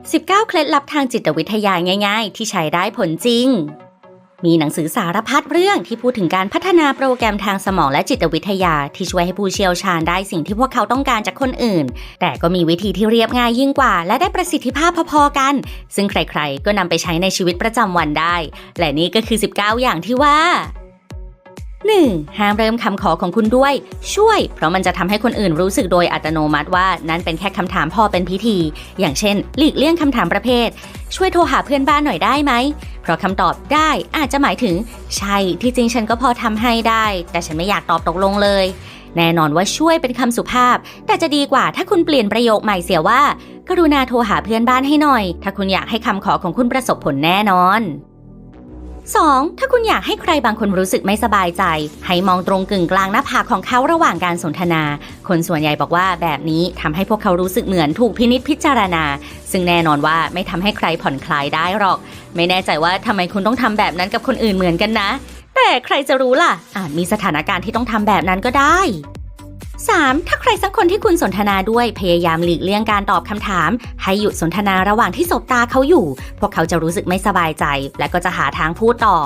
19 เคล็ดลับทางจิตวิทยาง่าย ๆ ที่ใช้ได้ผลจริง มีหนังสือสารพัดเรื่องที่พูดถึงการพัฒนาโปรแกรมทางสมองและจิตวิทยาที่ช่วยให้ผู้เชี่ยวชาญได้สิ่งที่พวกเขาต้องการจากคนอื่น แต่ก็มีวิธีที่เรียบง่ายยิ่งกว่า และได้ประสิทธิภาพพอๆกัน ซึ่งใครๆ ก็นำไปใช้ในชีวิตประจำวันได้ และนี่ก็คือ 19 อย่างที่ว่า 1. ห้ามเริ่มคำขอของคุณด้วย ช่วย เพราะมันจะทำให้คนอื่นรู้สึกโดยอัตโนมัติว่านั่นเป็นแค่คำถามพอเป็นพิธี อย่างเช่น หลีกเลี่ยงคำถามประเภท ช่วยโทรหาเพื่อนบ้านหน่อยได้ไหม เพราะคำตอบได้อาจจะหมายถึง ใช่ ที่จริงฉันก็พอทำให้ได้ แต่ฉันไม่อยากตอบตกลงเลย แน่นอนว่าช่วยเป็นคำสุภาพ แต่จะดีกว่าถ้าคุณเปลี่ยนประโยคใหม่เสียว่า กรุณาโทรหาเพื่อนบ้านให้หน่อย ถ้าคุณอยากให้คำขอของคุณประสบผลแน่นอน 2. ถ้าคุณอยากให้ใครบางคนรู้สึกไม่สบายใจ ให้มองตรงกึ่งกลางหน้าผากของเขาระหว่างการสนทนา คนส่วนใหญ่บอกว่าแบบนี้ทำให้พวกเขารู้สึกเหมือนถูกพินิจพิจารณา ซึ่งแน่นอนว่าไม่ทำให้ใครผ่อนคลายได้หรอก ไม่แน่ใจว่าทำไมคุณต้องทำแบบนั้นกับคนอื่นเหมือนกันนะ แต่ใครจะรู้ล่ะอาจมีสถานการณ์ที่ต้องทำแบบนั้นก็ได้ 3. ถ้าใครสักคนที่คุณสนทนาด้วยพยายามหลีกเลี่ยงการตอบคำถาม ให้หยุดสนทนาระหว่างที่สบตาเขาอยู่ พวกเขาจะรู้สึกไม่สบายใจ และก็จะหาทางพูดต่อ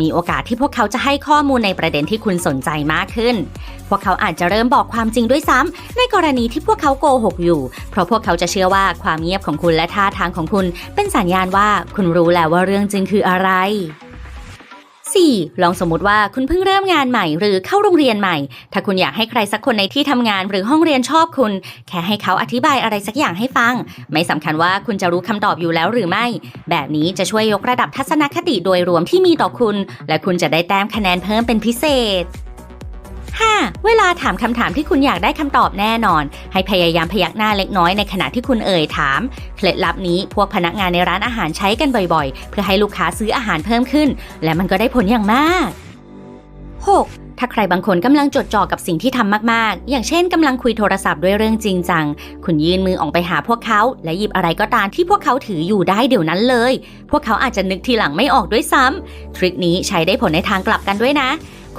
มีโอกาสที่พวกเขาจะให้ข้อมูลในประเด็นที่คุณสนใจมากขึ้น พวกเขาอาจจะเริ่มบอกความจริงด้วยซ้ำในกรณีที่พวกเขาโกหกอยู่ เพราะพวกเขาจะเชื่อว่าความเงียบของคุณและท่าทางของคุณ เป็นสัญญาณว่าคุณรู้แล้วว่าเรื่องจริงคืออะไร 4. ลองสมมติว่าคุณเพิ่งเริ่มงานใหม่หรือเข้าโรงเรียนใหม่ ถ้าคุณอยากให้ใครสักคนในที่ทำงานหรือห้องเรียนชอบคุณ แค่ให้เขาอธิบายอะไรสักอย่างให้ฟัง ไม่สำคัญว่าคุณจะรู้คำตอบอยู่แล้วหรือไม่ แบบนี้จะช่วยยกระดับทัศนคติโดยรวมที่มีต่อคุณ และคุณจะได้แต้มคะแนนเพิ่มเป็นพิเศษ 5. เวลาถามคำถามที่คุณอยากได้คำตอบแน่นอน ให้พยายามพยักหน้าเล็กน้อยในขณะที่คุณเอ่ยถาม เคล็ดลับนี้พวกพนักงานในร้านอาหารใช้กันบ่อยๆ เพื่อให้ลูกค้าซื้ออาหารเพิ่มขึ้น และมันก็ได้ผลอย่างมาก 6. ถ้าใครบางคนกำลังจดจ่อกับสิ่งที่ทำมากๆ อย่างเช่นกำลังคุยโทรศัพท์ด้วยเรื่องจริงจัง คุณยื่นมือออกไปหาพวกเขา และหยิบอะไรก็ตามที่พวกเขาถืออยู่ได้เดี๋ยวนั้นเลย พวกเขาอาจจะนึกทีหลังไม่ออกด้วยซ้ำทริคนี้ใช้ได้ผลในทางกลับกันด้วยนะ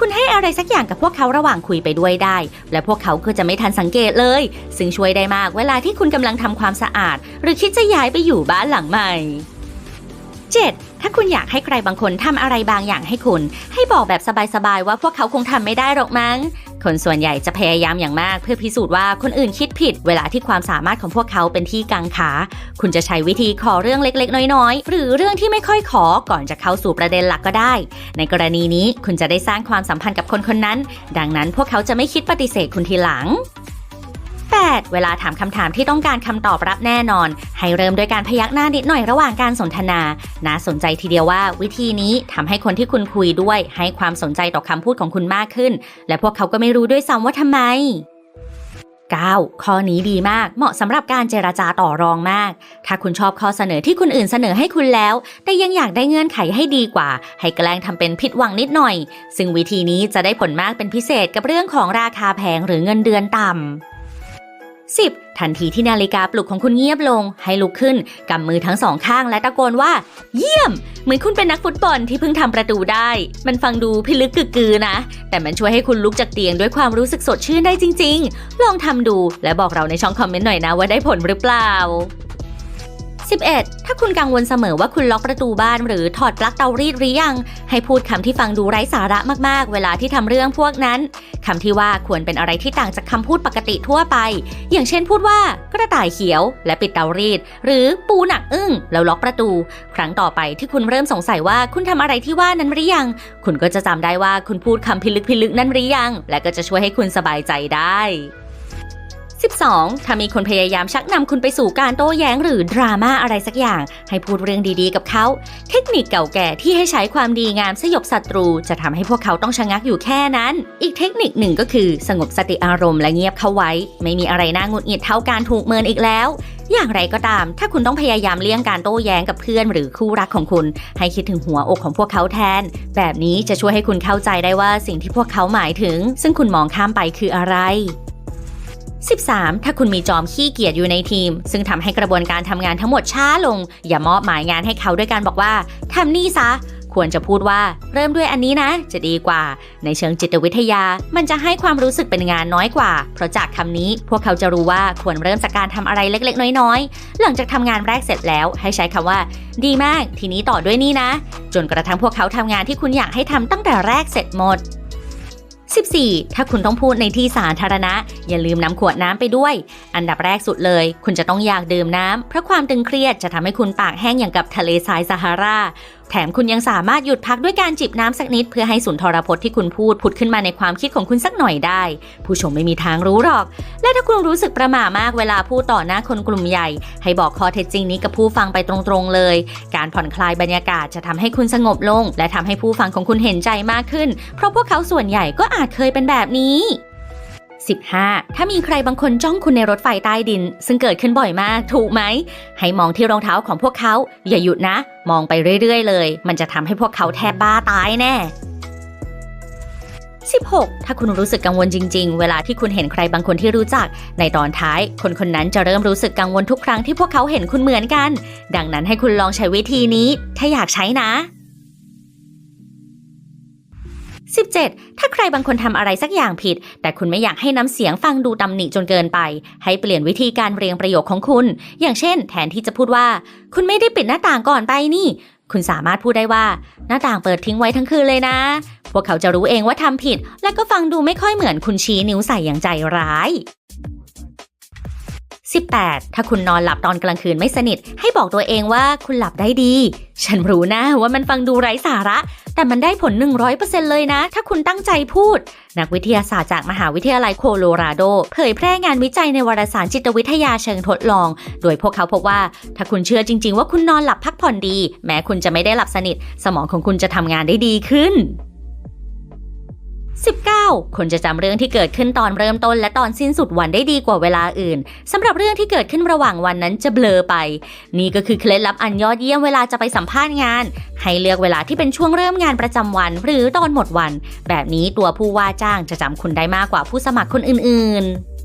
คุณให้อะไรสักอย่างกับพวกเขาระหว่างคุยไปด้วยได้ และพวกเขาก็จะไม่ทันสังเกตเลย ซึ่งช่วยได้มากเวลาที่คุณกำลังทำความสะอาด หรือคิดจะย้ายไปอยู่บ้านหลังใหม่ 7. ถ้าคุณอยากให้ใครบางคนทำอะไรบางอย่างให้คุณ ให้บอกแบบสบายๆว่าพวกเขาคงทำไม่ได้หรอกมั้ง คนส่วนใหญ่จะพยายามอย่างมาก เพื่อพิสูจน์ว่าคนอื่นคิดผิด เวลาที่ความสามารถของพวกเขาเป็นที่กังขา คุณจะใช้วิธีขอเรื่องเล็กๆ น้อยๆ หรือเรื่องที่ไม่ค่อยขอก่อนจะเข้าสู่ประเด็นหลักก็ได้ ในกรณีนี้คุณจะได้สร้างความสัมพันธ์กับคนคนนั้น ดังนั้นพวกเขาจะไม่คิดปฏิเสธคุณทีหลัง 8. เวลาถามคำถามที่ต้องการคำตอบรับแน่นอน ให้เริ่มด้วยการพยักหน้านิดหน่อยระหว่างการสนทนา น่าสนใจทีเดียวว่าวิธีนี้ทำให้คนที่คุณคุยด้วย ให้ความสนใจต่อคำพูดของคุณมากขึ้น และพวกเขาก็ไม่รู้ด้วยซ้ำว่าทำไม 9. ข้อนี้ดีมาก เหมาะสำหรับการเจราจาต่อรองมาก ถ้าคุณชอบข้อเสนอที่คนอื่นเสนอให้คุณแล้ว แต่ยังอยากได้เงื่อนไขให้ดีกว่า ให้แกล้งทำเป็นผิดหวังนิดหน่อย ซึ่งวิธีนี้จะได้ผลมากเป็นพิเศษกับเรื่องของราคาแพงหรือเงินเดือนต่ำ 10. ทันทีที่นาฬิกาปลุกของคุณเงียบลง ให้ลุกขึ้นกำมือทั้งสองข้างและตะโกนว่า เยี่ยม เหมือนคุณเป็นนักฟุตบอลที่เพิ่งทำประตูได้ มันฟังดูพิลึกกึกกือนะ แต่มันช่วยให้คุณลุกจากเตียงด้วยความรู้สึกสดชื่นได้จริง ๆ ลองทำดูและบอกเราในช่องคอมเมนต์หน่อยนะว่าได้ผลหรือเปล่า 11. ถ้าคุณกังวลเสมอว่าคุณล็อกประตูบ้าน หรือถอดปลั๊กเตารีดหรือยัง ให้พูดคำที่ฟังดูไร้สาระมากๆ เวลาที่ทำเรื่องพวกนั้นคำที่ว่าควรเป็นอะไรที่ต่างจากคำพูดปกติทั่วไป อย่างเช่นพูดว่ากระต่ายเขียวและปิดเตารีด หรือปูหนักอึ้งแล้วล็อกประตู ครั้งต่อไปที่คุณเริ่มสงสัยว่าคุณทำอะไรที่ว่านั้นหรือยัง คุณก็จะจำได้ว่าคุณพูดคำพิลึกพิลึกนั้นหรือยัง และก็จะช่วยให้คุณสบายใจได้ 12. ถ้ามีคนพยายามชักนำคุณไปสู่การโต้แย้งหรือดราม่าอะไรสักอย่าง ให้พูดเรื่องดีๆกับเขา เทคนิคเก่าแก่ที่ให้ใช้ความดีงามสยบศัตรู จะทำให้พวกเขาต้องชะงักอยู่แค่นั้น อีกเทคนิคหนึ่งก็คือ สงบสติอารมณ์และเงียบเข้าไว้ ไม่มีอะไรน่างุดหงิดเท่าการถูกเมินอีกแล้ว อย่างไรก็ตาม ถ้าคุณต้องพยายามเลี่ยงการโต้แย้งกับเพื่อนหรือคู่รักของคุณ ให้คิดถึงหัวอกของพวกเขาแทน แบบนี้จะช่วยให้คุณเข้าใจได้ว่าสิ่งที่พวกเขาหมายถึง ซึ่งคุณมองข้ามไปคืออะไร 13. ถ้าคุณมีจอมขี้เกียจอยู่ในทีม ซึ่งทำให้กระบวนการทำงานทั้งหมดช้าลง อย่ามอบหมายงานให้เขาด้วยการบอกว่าทำนี่ซะควควรจะพูดว่าเริ่มด้วยอันนี้นะ จะดีกว่า ในเชิงจิตวิทยา มันจะให้ความรู้สึกเป็นงานน้อยกว่า เพราะจากคำนี้พวกเขาจะรู้ว่าควรเริ่มจากการทำอะไรเล็กๆ น้อยๆ หลังจากทำงานแรกเสร็จแล้ว ให้ใช้คำว่า ดีมาก ทีนี้ต่อด้วยนี่นะ จนกระทั่งพวกเขาทำงานที่คุณอยากให้ทำตั้งแต่แรกเสร็จหมด 14. ถ้าคุณต้องพูดในที่สาธารณะ อย่าลืมนำขวดน้ำไปด้วย อันดับแรกสุดเลย คุณจะต้องอยากดื่มน้ำเพราะความตึงเครียดจะทำให้คุณปากแห้งอย่างกับทะเลทรายซาฮารา แถมคุณยังสามารถหยุดพักด้วยการจิบน้ำสักนิด เพื่อให้สุนทรพจน์ที่คุณพูดผุดขึ้นมาในความคิดของคุณสักหน่อยได้ ผู้ชมไม่มีทางรู้หรอก และถ้าคุณรู้สึกประหม่ามากเวลาพูดต่อหน้าคนกลุ่มใหญ่ ให้บอกข้อเท็จจริงนี้กับผู้ฟังไปตรงๆเลย การผ่อนคลายบรรยากาศจะทำให้คุณสงบลง และทำให้ผู้ฟังของคุณเห็นใจมากขึ้น เพราะพวกเขาส่วนใหญ่ก็อาจเคยเป็นแบบนี้ 15. ถ้ามีใครบางคนจ้องคุณในรถไฟใต้ดิน ซึ่งเกิดขึ้นบ่อยมากถูกไหม ให้มองที่รองเท้าของพวกเขา อย่าหยุดนะ มองไปเรื่อยๆ เลย มันจะทำให้พวกเขาแทบบ้าตายแน่ 16. ถ้าคุณรู้สึกกังวลจริง ๆ เวลาที่คุณเห็นใครบางคนที่รู้จัก ในตอนท้าย คนคนนั้นจะเริ่มรู้สึกกังวลทุกครั้งที่พวกเขาเห็นคุณเหมือนกัน ดังนั้นให้คุณลองใช้วิธีนี้ ถ้าอยากใช้นะ 17. ถ้าใครบางคนทำอะไรสักอย่างผิด แต่คุณไม่อยากให้น้ำเสียงฟังดูตำหนิจนเกินไป ให้เปลี่ยนวิธีการเรียงประโยคของคุณ อย่างเช่น แทนที่จะพูดว่า คุณไม่ได้ปิดหน้าต่างก่อนไปนี่ คุณสามารถพูดได้ว่า หน้าต่างเปิดทิ้งไว้ทั้งคืนเลยนะ พวกเขาจะรู้เองว่าทำผิด และก็ฟังดูไม่ค่อยเหมือนคุณชี้นิ้วใส่อย่างใจร้าย 18. ถ้าคุณนอนหลับตอนกลางคืนไม่สนิท ให้บอกตัวเองว่าคุณหลับได้ดี ฉันรู้นะว่ามันฟังดูไร้สาระ แต่มันได้ผล 100%เลยนะ ถ้าคุณตั้งใจพูด นักวิทยาศาสตร์จากมหาวิทยาลัยโคโลราโด เผยแพร่งานวิจัยในวารสารจิตวิทยาเชิงทดลอง โดยพวกเขาพบว่า ถ้าคุณเชื่อจริง ๆ ว่าคุณนอนหลับพักผ่อนดี แม้คุณจะไม่ได้หลับสนิท สมองของคุณจะทำงานได้ดีขึ้น 19. คุณจะจำเรื่องที่เกิดขึ้นตอนเริ่มต้นและตอนสิ้นสุดวันได้ดีกว่าเวลาอื่นสำหรับเรื่องที่เกิดขึ้นระหว่างวันนั้นจะเบลอไป นี่ก็คือเคล็ดลับอันยอดเยี่ยมเวลาจะไปสัมภาษณ์งาน ให้เลือกเวลาที่เป็นช่วงเริ่มงานประจำวัน หรือตอนหมดวัน แบบนี้ตัวผู้ว่าจ้างจะจำคุณได้มากกว่าผู้สมัครคนอื่นๆ